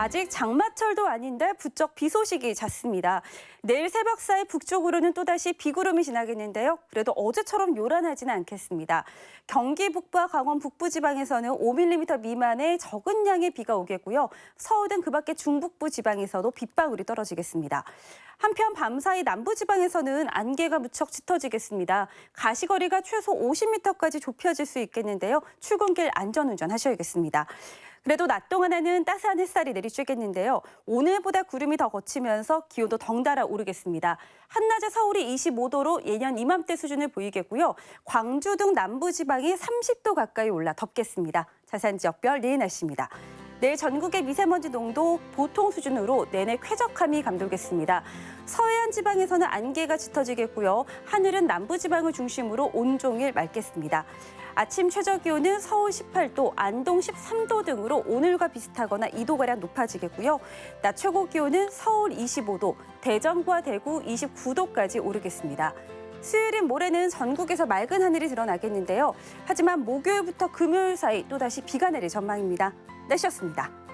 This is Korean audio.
아직 장마철도 아닌데 부쩍 비 소식이 잦습니다. 내일 새벽 사이 북쪽으로는 또다시 비구름이 지나겠는데요. 그래도 어제처럼 요란하지는 않겠습니다. 경기 북부와 강원 북부 지방에서는 5mm 미만의 적은 양의 비가 오겠고요. 서울 등 그밖에 중북부 지방에서도 빗방울이 떨어지겠습니다. 한편 밤사이 남부 지방에서는 안개가 무척 짙어지겠습니다. 가시거리가 최소 50m까지 좁혀질 수 있겠는데요. 출근길 안전운전 하셔야겠습니다. 그래도 낮 동안에는 따스한 햇살이 내리쬐겠는데요. 오늘보다 구름이 더 거치면서 기온도 덩달아 오르겠습니다. 한낮에 서울이 25도로 예년 이맘때 수준을 보이겠고요. 광주 등 남부 지방이 30도 가까이 올라 덥겠습니다. 자세한 지역별 내일 날씨입니다. 내일 전국의 미세먼지 농도 보통 수준으로 내내 쾌적함이 감돌겠습니다. 서해안 지방에서는 안개가 짙어지겠고요. 하늘은 남부 지방을 중심으로 온종일 맑겠습니다. 아침 최저 기온은 서울 18도, 안동 13도 등으로 오늘과 비슷하거나 2도가량 높아지겠고요. 낮 최고 기온은 서울 25도, 대전과 대구 29도까지 오르겠습니다. 수요일인 모레는 전국에서 맑은 하늘이 드러나겠는데요. 하지만 목요일부터 금요일 사이 또다시 비가 내릴 전망입니다. 날씨였습니다.